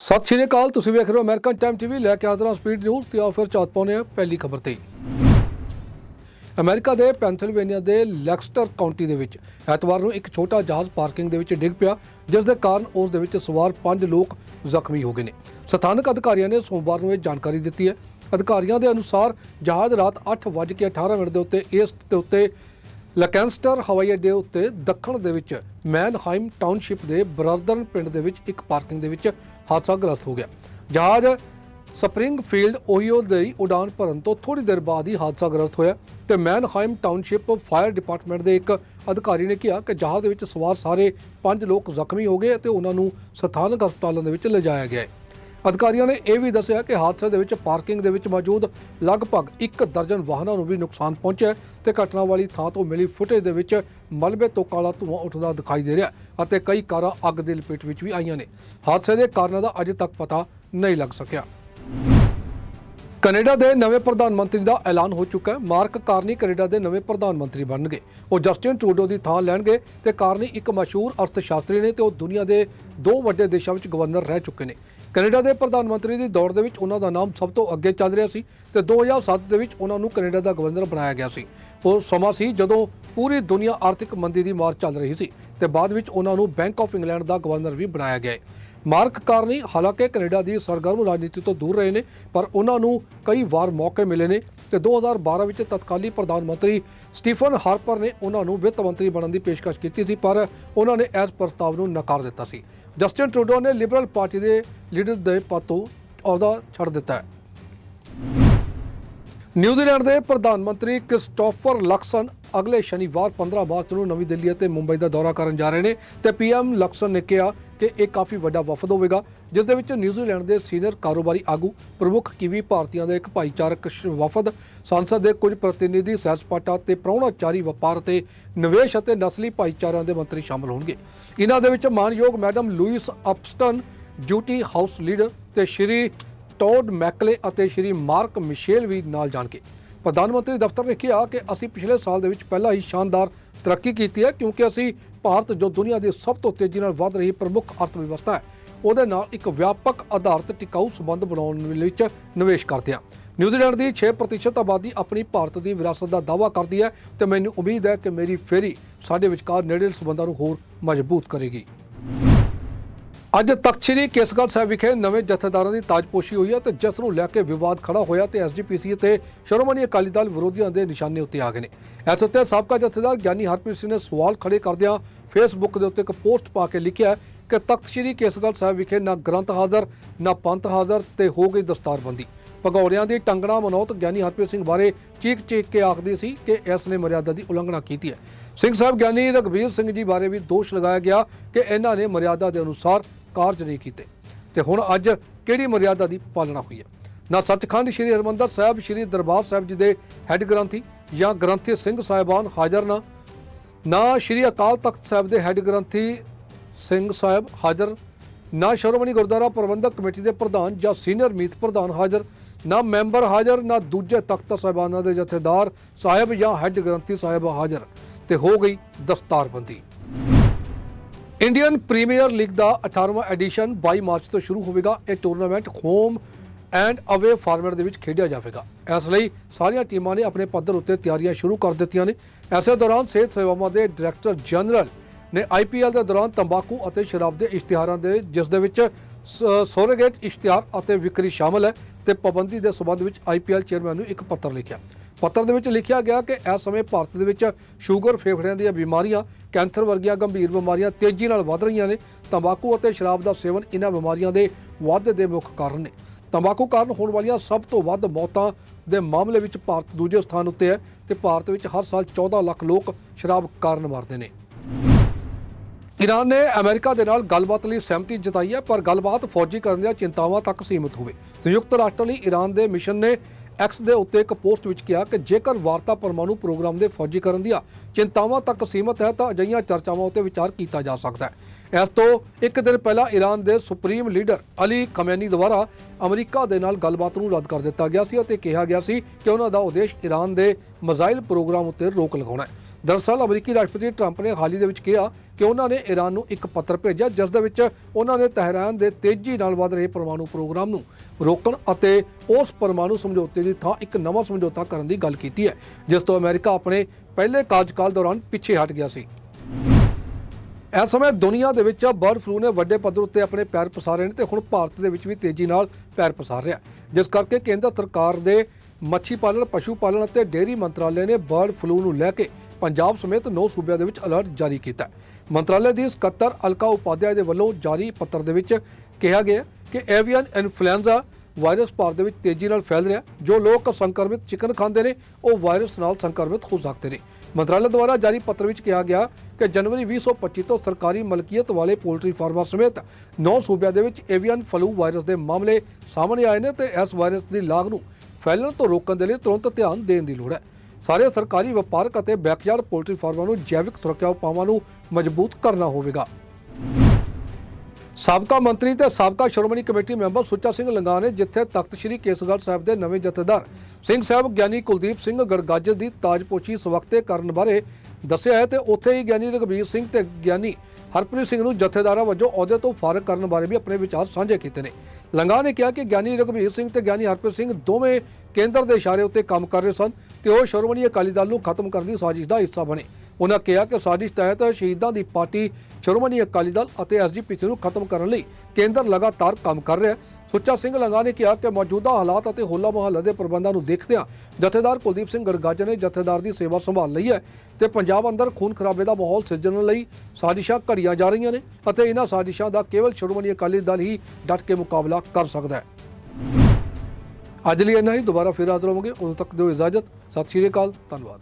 ਸਤਿ ਸ਼੍ਰੀ ਅਕਾਲ, ਤੁਸੀਂ ਵੇਖ ਰਹੇ ਹੋ ਅਮਰੀਕਨ ਟਾਈਮ ਟੀਵੀ ਲੈ ਕੇ ਆਦਰਾ ਸਪੀਡ ਨਿਊਜ਼ ਤੇ ਆਓ ਫਿਰ ਚਾਤ ਪਾਉਂਦੇ ਹਾਂ ਪਹਿਲੀ ਖਬਰ ਤੇ। ਅਮਰੀਕਾ ਦੇ ਪੈਂਸਿਲਵੇਨੀਆ ਦੇ ਲੈਕਸਟਰ ਕਾਉਂਟੀ ਦੇ ਵਿੱਚ ਐਤਵਾਰ ਨੂੰ ਇੱਕ ਛੋਟਾ ਜਹਾਜ਼ ਪਾਰਕਿੰਗ ਦੇ ਵਿੱਚ ਡਿੱਗ ਪਿਆ, ਜਿਸ ਦੇ ਕਾਰਨ ਉਸ ਦੇ ਵਿੱਚ ਸਵਾਰ 5 ਲੋਕ ਜ਼ਖਮੀ ਹੋ ਗਏ ਨੇ। ਸਥਾਨਕ ਅਧਿਕਾਰੀਆਂ ਨੇ ਸੋਮਵਾਰ ਨੂੰ ਇਹ ਜਾਣਕਾਰੀ ਦਿੱਤੀ ਹੈ। ਅਧਿਕਾਰੀਆਂ ਦੇ ਅਨੁਸਾਰ ਜਹਾਜ਼ ਰਾਤ 8:18 ਮਿੰਟ ਦੇ ਉੱਤੇ ਇਸ ਦੇ ਉੱਤੇ ਲਕੈਂਸਟਰ ਹਵਾਈ ਅੱਡੇ ਉੱਤੇ ਦੱਖਣ ਦੇ ਵਿੱਚ ਮੈਨਹਾਈਮ ਟਾਊਨਸ਼ਿਪ ਦੇ ਬਰਦਰਨ ਪਿੰਡ ਦੇ ਵਿੱਚ ਇੱਕ ਪਾਰਕਿੰਗ ਦੇ ਵਿੱਚ ਹਾਦਸਾ ਗ੍ਰਸਤ ਹੋ ਗਿਆ। ਜਹਾਜ਼ ਸਪਰਿੰਗਫੀਲਡ ਓਹੀਓ ਦੀ ਉਡਾਨ ਭਰਨ ਤੋਂ ਥੋੜੀ ਦੇਰ ਬਾਅਦ ਹੀ ਹਾਦਸਾ ਗ੍ਰਸਤ ਹੋਇਆ ਤੇ ਮੈਨਹਾਈਮ ਟਾਊਨਸ਼ਿਪ ਫਾਇਰ ਡਿਪਾਰਟਮੈਂਟ ਦੇ ਇੱਕ ਅਧਿਕਾਰੀ ਨੇ ਕਿਹਾ ਕਿ ਜਹਾਜ਼ ਦੇ ਵਿੱਚ ਸਵਾਰ ਸਾਰੇ 5 ਲੋਕ ਜ਼ਖਮੀ ਹੋ ਗਏ ਅਤੇ ਉਹਨਾਂ ਨੂੰ ਸਥਾਨਕ ਹਸਪਤਾਲਾਂ ਦੇ ਵਿੱਚ ਲਿਜਾਇਆ ਗਿਆ ਹੈ। ਅਧਿਕਾਰੀਆਂ ਨੇ ਇਹ ਵੀ ਦੱਸਿਆ ਕਿ ਹਾਦਸੇ ਦੇ ਵਿੱਚ ਪਾਰਕਿੰਗ ਦੇ ਵਿੱਚ ਮੌਜੂਦ ਲਗਭਗ ਇੱਕ ਦਰਜਨ ਵਾਹਨਾਂ ਨੂੰ ਵੀ ਨੁਕਸਾਨ ਪਹੁੰਚਿਆ ਹੈ ਤੇ ਘਟਨਾ ਵਾਲੀ ਥਾਂ ਤੋਂ ਮਿਲੀ ਫੁਟੇਜ ਦੇ ਵਿੱਚ ਮਲਬੇ ਤੋਂ ਕਾਲਾ ਧੂੰਆਂ ਉੱਠਦਾ ਦਿਖਾਈ ਦੇ ਰਿਹਾ ਅਤੇ ਕਈ ਕਾਰਾਂ ਅੱਗ ਦੀ ਲਪੇਟ ਵਿੱਚ ਵੀ ਆਈਆਂ ਨੇ। ਹਾਦਸੇ ਦੇ ਕਾਰਨਾਂ ਦਾ ਅਜੇ ਤੱਕ ਪਤਾ ਨਹੀਂ ਲੱਗ ਸਕਿਆ। ਕੈਨੇਡਾ ਦੇ ਨਵੇਂ ਪ੍ਰਧਾਨ ਮੰਤਰੀ ਦਾ ਐਲਾਨ ਹੋ ਚੁੱਕਾ ਹੈ। ਮਾਰਕ ਕਾਰਨੀ ਕੈਨੇਡਾ ਦੇ ਨਵੇਂ ਪ੍ਰਧਾਨ ਮੰਤਰੀ ਬਣਨਗੇ। ਉਹ ਜਸਟਿਨ ਟਰੂਡੋ ਦੀ ਥਾਂ ਲੈਣਗੇ ਤੇ ਕਾਰਨੀ ਇੱਕ ਮਸ਼ਹੂਰ ਅਰਥਸ਼ਾਸਤਰੀ ਨੇ ਤੇ ਉਹ ਦੁਨੀਆ ਦੇ ਦੋ ਵੱਡੇ ਦੇਸ਼ਾਂ ਵਿੱਚ ਗਵਰਨਰ ਰਹਿ ਚੁੱਕੇ ਨੇ। ਕੈਨੇਡਾ ਦੇ ਪ੍ਰਧਾਨ ਮੰਤਰੀ ਦੀ ਦੌੜ ਦੇ ਵਿੱਚ ਉਹਨਾਂ ਦਾ ਨਾਮ ਸਭ ਤੋਂ ਅੱਗੇ ਚੱਲ ਰਿਹਾ ਸੀ ਤੇ 2007 ਦੇ ਵਿੱਚ ਉਹਨਾਂ ਨੂੰ ਕੈਨੇਡਾ ਦਾ ਗਵਰਨਰ ਬਣਾਇਆ ਗਿਆ ਸੀ। ਉਹ ਸਮਾਂ ਸੀ ਜਦੋਂ ਪੂਰੀ ਦੁਨੀਆ ਆਰਥਿਕ ਮੰਦੀ ਦੀ ਮਾਰ ਚੱਲ ਰਹੀ ਸੀ ਤੇ ਬਾਅਦ ਵਿੱਚ ਉਹਨਾਂ ਨੂੰ ਬੈਂਕ ਆਫ ਇੰਗਲੈਂਡ ਦਾ ਗਵਰਨਰ ਵੀ ਬਣਾਇਆ ਗਿਆ ਹੈ। ਮਾਰਕ ਕਾਰਨੀ ਹਾਲਾਂਕਿ ਕੈਨੇਡਾ ਦੀ ਸਰਗਰਮ ਰਾਜਨੀਤੀ ਤੋਂ ਦੂਰ ਰਹੇ ਨੇ, ਪਰ ਉਹਨਾਂ ਨੂੰ ਕਈ ਵਾਰ ਮੌਕੇ ਮਿਲੇ ਨੇ ਤੇ 2012 ਵਿੱਚ ਤਤਕਾਲੀ ਪ੍ਰਧਾਨ ਮੰਤਰੀ ਸਟੀਫਨ ਹਾਰਪਰ ਨੇ ਉਹਨਾਂ ਨੂੰ ਵਿੱਤ ਮੰਤਰੀ ਬਣਨ ਦੀ ਪੇਸ਼ਕਸ਼ ਕੀਤੀ ਸੀ, ਪਰ ਉਹਨਾਂ ਨੇ ਇਸ ਪ੍ਰਸਤਾਵ ਨੂੰ ਨਕਾਰ ਦਿੱਤਾ ਸੀ। ਜਸਟਿਨ ਟਰੂਡੋ ਨੇ ਲਿਬਰਲ ਪਾਰਟੀ ਦੇ ਲੀਡਰ ਦੇ ਪਦ ਤੋਂ ਅਹੁਦਾ ਛੱਡ ਦਿੱਤਾ ਹੈ। ਨਿਊਜ਼ੀਲੈਂਡ ਦੇ ਪ੍ਰਧਾਨ ਮੰਤਰੀ ਕ੍ਰਿਸਟੋਫਰ ਲਕਸਨ ਅਗਲੇ ਸ਼ਨੀਵਾਰ 15 ਮਾਰਚ ਨੂੰ ਨਵੀਂ ਦਿੱਲੀ ਅਤੇ ਮੁੰਬਈ ਦਾ ਦੌਰਾ ਕਰਨ ਜਾ ਰਹੇ ਨੇ ਤੇ ਪੀਐਮ ਲਕਸਨ ਨੇ ਕਿਹਾ ਕਿ ਇਹ ਕਾਫੀ ਵੱਡਾ ਵਫਦ ਹੋਵੇਗਾ, ਜਿਸ ਦੇ ਵਿੱਚ ਨਿਊਜ਼ੀਲੈਂਡ ਦੇ ਸੀਨੀਅਰ ਕਾਰੋਬਾਰੀ ਆਗੂ, ਪ੍ਰਮੁੱਖ ਕਿਵੀ ਭਾਰਤੀਆਂ ਦਾ ਇੱਕ ਭਾਈਚਾਰਕ ਵਫਦ, ਸੰਸਦ ਦੇ ਕੁਝ ਪ੍ਰਤੀਨਿਧੀ ਸੈਰ ਸਪਾਟਾ ਤੇ ਪ੍ਰਾਹੁਣਾਚਾਰੀ ਵਪਾਰ ਤੇ ਨਿਵੇਸ਼ ਅਤੇ ਨਸਲੀ ਭਾਈਚਾਰਿਆਂ ਦੇ ਮੰਤਰੀ ਸ਼ਾਮਲ ਹੋਣਗੇ। ਇਹਨਾਂ ਦੇ ਵਿੱਚ ਮਾਨਯੋਗ madam Louise Upston, duty house leader ਤੇ ਸ਼੍ਰੀ ਟੋਡ ਮੈਕਲੇ ਅਤੇ ਸ਼੍ਰੀ ਮਾਰਕ ਮਿਸ਼ੇਲ ਵੀ ਨਾਲ ਜਾਣਗੇ। ਪ੍ਰਧਾਨ ਮੰਤਰੀ ਦਫ਼ਤਰ ਨੇ ਕਿਹਾ ਕਿ ਅਸੀਂ ਪਿਛਲੇ ਸਾਲ ਦੇ ਵਿੱਚ ਪਹਿਲਾਂ ਹੀ ਸ਼ਾਨਦਾਰ ਤਰੱਕੀ ਕੀਤੀ ਹੈ, ਕਿਉਂਕਿ ਅਸੀਂ ਭਾਰਤ ਜੋ ਦੁਨੀਆ ਦੀ ਸਭ ਤੋਂ ਤੇਜ਼ੀ ਨਾਲ ਵੱਧ ਰਹੀ ਪ੍ਰਮੁੱਖ ਅਰਥ ਵਿਵਸਥਾ ਹੈ, ਉਹਦੇ ਨਾਲ ਇੱਕ ਵਿਆਪਕ ਆਧਾਰਿਤ ਟਿਕਾਊ ਸੰਬੰਧ ਬਣਾਉਣ ਵਿੱਚ ਨਿਵੇਸ਼ ਕਰਦੇ ਹਾਂ। ਨਿਊਜ਼ੀਲੈਂਡ ਦੀ 6% ਆਬਾਦੀ ਆਪਣੀ ਭਾਰਤ ਦੀ ਵਿਰਾਸਤ ਦਾ ਦਾਅਵਾ ਕਰਦੀ ਹੈ ਤੇ ਮੈਨੂੰ ਉਮੀਦ ਹੈ ਕਿ ਮੇਰੀ ਫੇਰੀ ਸਾਡੇ ਵਿਚਕਾਰ ਨੇੜੇ ਸੰਬੰਧਾਂ ਨੂੰ ਹੋਰ ਮਜ਼ਬੂਤ ਕਰੇਗੀ। ਅੱਜ ਤਖਤ ਸ੍ਰੀ ਕੇਸਗੜ੍ਹ ਸਾਹਿਬ ਵਿਖੇ ਨਵੇਂ ਜਥੇਦਾਰਾਂ ਦੀ ਤਾਜਪੋਸ਼ੀ ਹੋਈ ਹੈ ਤੇ ਜਿਸ ਨੂੰ ਲੈ ਕੇ ਵਿਵਾਦ ਖੜਾ ਹੋਇਆ ਤੇ ਐਸਜੀਪੀਸੀ ਤੇ ਸ਼੍ਰੋਮਣੀ ਅਕਾਲੀ ਦਲ ਵਿਰੋਧੀਆਂ ਦੇ ਨਿਸ਼ਾਨੇ ਉੱਤੇ ਆ ਗਏ ਨੇ। ਇਸ ਉੱਤੇ ਸਾਬਕਾ ਜਥੇਦਾਰ ਗਿਆਨੀ ਹਰਪ੍ਰੀਤ ਸਿੰਘ ਨੇ ਸਵਾਲ ਖੜੇ ਕਰਦਿਆਂ ਫੇਸਬੁੱਕ ਦੇ ਉੱਤੇ ਇੱਕ ਪੋਸਟ ਪਾ ਕੇ ਲਿਖਿਆ ਕਿ ਤਖਤ ਸ੍ਰੀ ਕੇਸਗੜ੍ਹ ਸਾਹਿਬ ਵਿਖੇ ਨਾ ਗ੍ਰੰਥ ਹਾਜ਼ਰ, ਨਾ ਪੰਥ ਹਾਜ਼ਰ ਤੇ ਹੋ ਗਈ ਦਸਤਾਰਬੰਦੀ। ਭਗੌੜਿਆਂ ਦੀ ਟੰਗਣਾ ਮਨੋਤ ਗਿਆਨੀ ਹਰਪ੍ਰੀਤ ਸਿੰਘ ਬਾਰੇ ਚੀਕ ਚੀਕ ਕੇ ਆਖਦੀ ਸੀ ਕਿ ਇਸ ਨੇ ਮਰਿਆਦਾ ਦੀ ਉਲੰਘਣਾ ਕੀਤੀ ਹੈ। ਸਿੰਘ ਸਾਹਿਬ ਗਿਆਨੀ ਰਘਬੀਰ ਸਿੰਘ ਜੀ ਬਾਰੇ ਵੀ ਦੋਸ਼ ਲਗਾਇਆ ਗਿਆ ਕਿ ਇਹਨਾਂ ਨੇ ਮਰਿਆਦਾ ਦੇ ਅਨੁਸਾਰ ਕਾਰਜ ਨਹੀਂ ਕੀਤੇ। ਤੇ ਹੁਣ ਅੱਜ ਕਿਹੜੀ ਮਰਿਆਦਾ ਦੀ ਪਾਲਣਾ ਹੋਈ ਹੈ? ਨਾ ਸੱਚਖੰਡ ਸ੍ਰੀ ਹਰਿਮੰਦਰ ਸਾਹਿਬ, ਸ੍ਰੀ ਦਰਬਾਰ ਸਾਹਿਬ ਜੀ ਦੇ ਹੈੱਡ ਗ੍ਰੰਥੀ ਜਾਂ ਗ੍ਰੰਥੀ ਸਿੰਘ ਸਾਹਿਬਾਨ ਹਾਜ਼ਰ ਨਾ ਨਾ ਸ੍ਰੀ ਅਕਾਲ ਤਖਤ ਸਾਹਿਬ ਦੇ ਹੈੱਡ ਗ੍ਰੰਥੀ ਸਿੰਘ ਸਾਹਿਬ ਹਾਜ਼ਰ, ਨਾ ਸ਼੍ਰੋਮਣੀ ਗੁਰਦੁਆਰਾ ਪ੍ਰਬੰਧਕ ਕਮੇਟੀ ਦੇ ਪ੍ਰਧਾਨ ਜਾਂ ਸੀਨੀਅਰ ਮੀਤ ਪ੍ਰਧਾਨ ਹਾਜ਼ਰ, ਨਾ ਮੈਂਬਰ ਹਾਜ਼ਰ, ਨਾ ਦੂਜੇ ਤਖਤ ਸਾਹਿਬਾਨਾਂ ਦੇ ਜਥੇਦਾਰ ਸਾਹਿਬ ਜਾਂ ਹੈੱਡ ਗ੍ਰੰਥੀ ਸਾਹਿਬ ਹਾਜ਼ਰ। ਤੇ ਹੋ ਗਈ ਦਸਤਾਰਬੰਦੀ। ਇੰਡੀਅਨ ਪ੍ਰੀਮੀਅਰ ਲੀਗ ਦਾ 18ਵਾਂ ਐਡੀਸ਼ਨ 22 ਮਾਰਚ ਤੋਂ ਸ਼ੁਰੂ ਹੋਵੇਗਾ। ਇਹ tournament home and away format ਦੇ ਵਿੱਚ ਖੇਡਿਆ ਜਾਵੇਗਾ। ਇਸ ਲਈ ਸਾਰੀਆਂ ਟੀਮਾਂ ਨੇ ਆਪਣੇ ਪੱਧਰ ਉੱਤੇ ਤਿਆਰੀਆਂ ਸ਼ੁਰੂ ਕਰ ਦਿੱਤੀਆਂ ਨੇ। ਐਸੇ ਦੌਰਾਨ ਸਿਹਤ ਸੇਵਾਵਾਂ ਦੇ ਡਾਇਰੈਕਟਰ ਜਨਰਲ ਨੇ ਆਈਪੀਐਲ ਦੇ ਦੌਰਾਨ ਤੰਬਾਕੂ ਅਤੇ ਸ਼ਰਾਬ ਦੇ ਇਸ਼ਤਿਹਾਰਾਂ ਦੇ, ਜਿਸ ਦੇ ਵਿੱਚ ਸੋਰੇਗੇਟ ਇਸ਼ਤਿਹਾਰ ਅਤੇ ਵਿਕਰੀ ਸ਼ਾਮਲ ਹੈ ਤੇ ਪਾਬੰਦੀ ਦੇ ਸਬੰਧ ਵਿੱਚ ਆਈਪੀਐਲ ਚੇਅਰਮੈਨ ਨੂੰ ਇੱਕ ਪੱਤਰ ਲਿਖਿਆ। ਪੱਤਰ ਦੇ ਵਿੱਚ ਲਿਖਿਆ ਗਿਆ ਕਿ ਇਸ ਸਮੇਂ ਭਾਰਤ ਦੇ ਵਿੱਚ ਸ਼ੂਗਰ ਫੇਫੜਿਆਂ ਦੀਆਂ ਬਿਮਾਰੀਆਂ, ਕੈਂਸਰ ਵਰਗੀਆਂ ਗੰਭੀਰ ਬਿਮਾਰੀਆਂ ਤੇਜ਼ੀ ਨਾਲ ਵਧ ਰਹੀਆਂ ਨੇ। ਤੰਬਾਕੂ ਅਤੇ ਸ਼ਰਾਬ ਦਾ ਸੇਵਨ ਇਹਨਾਂ ਬਿਮਾਰੀਆਂ ਦੇ ਵਾਧੇ ਦੇ ਮੁੱਖ ਕਾਰਨ ਨੇ। ਤੰਬਾਕੂ ਕਾਰਨ ਹੋਣ ਵਾਲੀਆਂ ਸਭ ਤੋਂ ਵੱਧ ਮੌਤਾਂ ਦੇ ਮਾਮਲੇ ਵਿੱਚ ਭਾਰਤ ਦੂਜੇ ਸਥਾਨ ਉੱਤੇ ਹੈ ਤੇ ਭਾਰਤ ਵਿੱਚ ਹਰ ਸਾਲ 14 ਲੱਖ ਲੋਕ ਸ਼ਰਾਬ ਕਾਰਨ ਮਰਦੇ ਨੇ। ਈਰਾਨ ਨੇ ਅਮਰੀਕਾ ਦੇ ਨਾਲ ਗੱਲਬਾਤ ਲਈ ਸਹਿਮਤੀ ਜਤਾਈ ਹੈ, ਪਰ ਗੱਲਬਾਤ ਫੌਜੀ ਕਰਨ ਦੀਆਂ ਚਿੰਤਾਵਾਂ ਤੱਕ ਸੀਮਿਤ ਹੋਵੇ। ਸੰਯੁਕਤ ਰਾਸ਼ਟਰ ਲਈ ਈਰਾਨ ਦੇ ਮਿਸ਼ਨ ਨੇ ਐਕਸ ਦੇ ਉੱਤੇ ਇੱਕ ਪੋਸਟ ਵਿੱਚ ਕਿਹਾ ਕਿ ਜੇਕਰ ਵਾਰਤਾ ਪਰਮਾਣੂ ਪ੍ਰੋਗਰਾਮ ਦੇ ਫੌਜੀਕਰਨ ਦੀਆਂ ਚਿੰਤਾਵਾਂ ਤੱਕ ਸੀਮਿਤ ਹੈ ਤਾਂ ਅਜਿਹੀਆਂ ਚਰਚਾਵਾਂ ਉੱਤੇ ਵਿਚਾਰ ਕੀਤਾ ਜਾ ਸਕਦਾ ਹੈ। ਇਸ ਤੋਂ ਇੱਕ ਦਿਨ ਪਹਿਲਾਂ ਈਰਾਨ ਦੇ ਸੁਪਰੀਮ ਲੀਡਰ ਅਲੀ ਖਮੈਨੀ ਦੁਆਰਾ ਅਮਰੀਕਾ ਦੇ ਨਾਲ ਗੱਲਬਾਤ ਨੂੰ ਰੱਦ ਕਰ ਦਿੱਤਾ ਗਿਆ ਸੀ ਅਤੇ ਕਿਹਾ ਗਿਆ ਸੀ ਕਿ ਉਹਨਾਂ ਦਾ ਉਦੇਸ਼ ਈਰਾਨ ਦੇ ਮਿਜ਼ਾਈਲ ਪ੍ਰੋਗਰਾਮ ਉੱਤੇ ਰੋਕ ਲਗਾਉਣਾ ਹੈ। ਦਰਅਸਲ ਅਮਰੀਕੀ ਰਾਸ਼ਟਰਪਤੀ ਟਰੰਪ ਨੇ ਹਾਲ ਹੀ ਦੇ ਵਿੱਚ ਕਿਹਾ ਕਿ ਉਹਨਾਂ ਨੇ ਈਰਾਨ ਨੂੰ ਇੱਕ ਪੱਤਰ ਭੇਜਿਆ, ਜਿਸ ਦੇ ਵਿੱਚ ਉਹਨਾਂ ਨੇ ਤਹਿਰਾਨ ਦੇ ਤੇਜ਼ੀ ਨਾਲ ਵਧ ਰਹੇ ਪਰਮਾਣੂ ਪ੍ਰੋਗਰਾਮ ਨੂੰ ਰੋਕਣ ਅਤੇ ਉਸ ਪਰਮਾਣੂ ਸਮਝੌਤੇ ਦੀ ਥਾਂ ਇੱਕ ਨਵਾਂ ਸਮਝੌਤਾ ਕਰਨ ਦੀ ਗੱਲ ਕੀਤੀ ਹੈ, ਜਿਸ ਤੋਂ ਅਮਰੀਕਾ ਆਪਣੇ ਪਹਿਲੇ ਕਾਰਜਕਾਲ ਦੌਰਾਨ ਪਿੱਛੇ ਹਟ ਗਿਆ ਸੀ। ਇਸ ਸਮੇਂ ਦੁਨੀਆ ਦੇ ਵਿੱਚ ਬਰਡ ਫਲੂ ਨੇ ਵੱਡੇ ਪੱਧਰ ਉੱਤੇ ਆਪਣੇ ਪੈਰ ਪਸਾਰੇ ਨੇ ਤੇ ਹੁਣ ਭਾਰਤ ਦੇ ਵਿੱਚ ਵੀ ਤੇਜ਼ੀ ਨਾਲ ਪੈਰ ਪਸਾਰ ਰਿਹਾ ਜਿਸ ਕਰਕੇ ਕੇਂਦਰ ਸਰਕਾਰ ਦੇ ਮੱਛੀ ਪਾਲਣ, ਪਸ਼ੂ ਪਾਲਣ ਅਤੇ ਡੇਅਰੀ ਮੰਤਰਾਲੇ ਨੇ ਬਰਡ ਫਲੂ ਨੂੰ ਲੈ ਕੇ ਪੰਜਾਬ ਸਮੇਤ 9 ਸੂਬਿਆਂ ਦੇ ਵਿੱਚ ਅਲਰਟ ਜਾਰੀ ਕੀਤਾ ਮੰਤਰਾਲੇ ਦੀ ਸਕੱਤਰ ਅਲਕਾ ਉਪਾਧਿਆਏ ਦੇ ਵੱਲੋਂ ਜਾਰੀ ਪੱਤਰ ਦੇ ਵਿੱਚ ਕਿਹਾ ਗਿਆ ਕਿ ਐਵੀਅਨ ਇਨਫਲੂਐਂਜ਼ਾ ਵਾਇਰਸ ਭਾਰਤ ਦੇ ਵਿੱਚ ਤੇਜ਼ੀ ਨਾਲ ਫੈਲ ਰਿਹਾ ਜੋ ਲੋਕ ਸੰਕਰਮਿਤ ਚਿਕਨ ਖਾਂਦੇ ਨੇ, ਉਹ ਵਾਇਰਸ ਨਾਲ ਸੰਕਰਮਿਤ ਹੋ ਸਕਦੇ ਨੇ। ਮੰਤਰਾਲੇ ਦੁਆਰਾ ਜਾਰੀ ਪੱਤਰ ਵਿੱਚ ਕਿਹਾ ਗਿਆ ਕਿ ਜਨਵਰੀ 2025 ਤੋਂ ਸਰਕਾਰੀ ਮਲਕੀਅਤ ਵਾਲੇ ਪੋਲਟਰੀ ਫਾਰਮਾਂ ਸਮੇਤ 9 ਸੂਬਿਆਂ ਦੇ ਵਿੱਚ ਏਵੀਅਨ ਫਲੂ ਵਾਇਰਸ ਦੇ ਮਾਮਲੇ ਸਾਹਮਣੇ ਆਏ ਨੇ ਤੇ ਇਸ ਵਾਇਰਸ ਦੀ ਲਾਗ ਨੂੰ ਫੈਲਣ ਤੋਂ ਰੋਕਣ ਦੇ ਲਈ ਤੁਰੰਤ ਧਿਆਨ ਦੇਣ ਦੀ ਲੋੜ ਹੈ। ਸਾਰੇ ਸਰਕਾਰੀ ਵਪਾਰਕ ਅਤੇ ਬੈਕਯਾਰਡ ਪੋਲਟਰੀ ਫਾਰਮਾਂ ਨੂੰ ਜੈਵਿਕ ਸੁਰੱਖਿਆ ਉਪਾਵਾਂ ਨੂੰ ਮਜ਼ਬੂਤ ਕਰਨਾ ਹੋਵੇਗਾ। ਸਾਬਕਾ ਮੰਤਰੀ ਤੇ ਸਾਬਕਾ ਸ਼੍ਰੋਮਣੀ ਕਮੇਟੀ ਮੈਂਬਰ ਸੁੱਚਾ ਸਿੰਘ ਲੰਗਾ ਨੇ ਜਿੱਥੇ ਤਖਤ ਸ੍ਰੀ ਕੇਸਗੜ੍ਹ ਸਾਹਿਬ ਦੇ ਨਵੇਂ ਜਥੇਦਾਰ ਸਿੰਘ ਸਾਹਿਬ ਗਿਆਨੀ ਕੁਲਦੀਪ ਸਿੰਘ ਗੜਗਾਜਰ ਦੀ ਤਾਜਪੋਸ਼ੀ ਸਵਖਤੇ ਕਰਨ ਬਾਰੇ ਦੱਸਿਆ ਹੈ ਤੇ ਉੱਥੇ ਹੀ ਗਿਆਨੀ ਰਘਬੀਰ ਸਿੰਘ ਤੇ ਗਿਆਨੀ ਹਰਪ੍ਰੀਤ ਸਿੰਘ ਨੂੰ ਜਥੇਦਾਰਾਂ ਵਜੋਂ ਅਹੁਦੇ ਤੋਂ ਫਾਰਗ ਕਰਨ ਬਾਰੇ ਵੀ ਆਪਣੇ ਵਿਚਾਰ ਸਾਂਝੇ ਕੀਤੇ ਨੇ। ਲੰਗਾ ਨੇ ਕਿਹਾ ਕਿ ਗਿਆਨੀ ਰਘਬੀਰ ਸਿੰਘ ਤੇ ਗਿਆਨੀ ਹਰਪ੍ਰੀਤ ਸਿੰਘ ਦੋਵੇਂ ਕੇਂਦਰ ਦੇ ਇਸ਼ਾਰੇ ਉੱਤੇ ਕੰਮ ਕਰ ਰਹੇ ਸਨ ਤੇ ਉਹ ਸ਼੍ਰੋਮਣੀ ਅਕਾਲੀ ਦਲ ਨੂੰ ਖਤਮ ਕਰਨ ਦੀ ਸਾਜ਼ਿਸ਼ ਦਾ ਹਿੱਸਾ ਬਣੇ। ਉਨ੍ਹਾਂ ਕਿਹਾ ਕਿ ਸਾਜ਼ਿਸ਼ ਤਹਿਤ ਸ਼ਹੀਦਾਂ ਦੀ ਪਾਰਟੀ ਸ਼੍ਰੋਮਣੀ ਅਕਾਲੀ ਦਲ ਅਤੇ ਐਸਜੀਪੀਸੀ ਨੂੰ ਖਤਮ ਕਰਨ ਲਈ ਕੇਂਦਰ ਲਗਾਤਾਰ ਕੰਮ ਕਰ ਰਿਹਾ ਹੈ। ਸੁੱਚਾ ਸਿੰਘ ਲੰਗਾ ਨੇ ਕਿਹਾ ਕਿ ਮੌਜੂਦਾ ਹਾਲਾਤ ਅਤੇ ਹੋਲਾ ਮਹੱਲੇ ਦੇ ਪ੍ਰਬੰਧਾਂ ਨੂੰ ਦੇਖਦਿਆਂ ਜਥੇਦਾਰ ਕੁਲਦੀਪ ਸਿੰਘ ਗਰਗਾਜਾ ਨੇ ਜਥੇਦਾਰ ਦੀ ਸੇਵਾ ਸੰਭਾਲ ਲਈ ਹੈ ਤੇ ਪੰਜਾਬ ਅੰਦਰ ਖੂਨ ਖਰਾਬੇ ਦਾ ਮਾਹੌਲ ਸਿਰਜਣ ਲਈ ਸਾਜ਼ਿਸ਼ਾਂ ਘੜੀਆਂ ਜਾ ਰਹੀਆਂ ਨੇ ਅਤੇ ਇਹਨਾਂ ਸਾਜ਼ਿਸ਼ਾਂ ਦਾ ਕੇਵਲ ਸ਼੍ਰੋਮਣੀ ਅਕਾਲੀ ਦਲ ਹੀ ਡਟ ਕੇ ਮੁਕਾਬਲਾ ਕਰ ਸਕਦਾ ਹੈ। ਅੱਜ ਲਈ ਇੰਨਾ ਹੀ, ਦੁਬਾਰਾ ਫਿਰ ਹਾਜ਼ਰ ਹੋਵਾਂਗੇ। ਉਦੋਂ ਤੱਕ ਦਿਓ ਇਜਾਜ਼ਤ। ਸਤਿ ਸ਼੍ਰੀ ਅਕਾਲ। ਧੰਨਵਾਦ।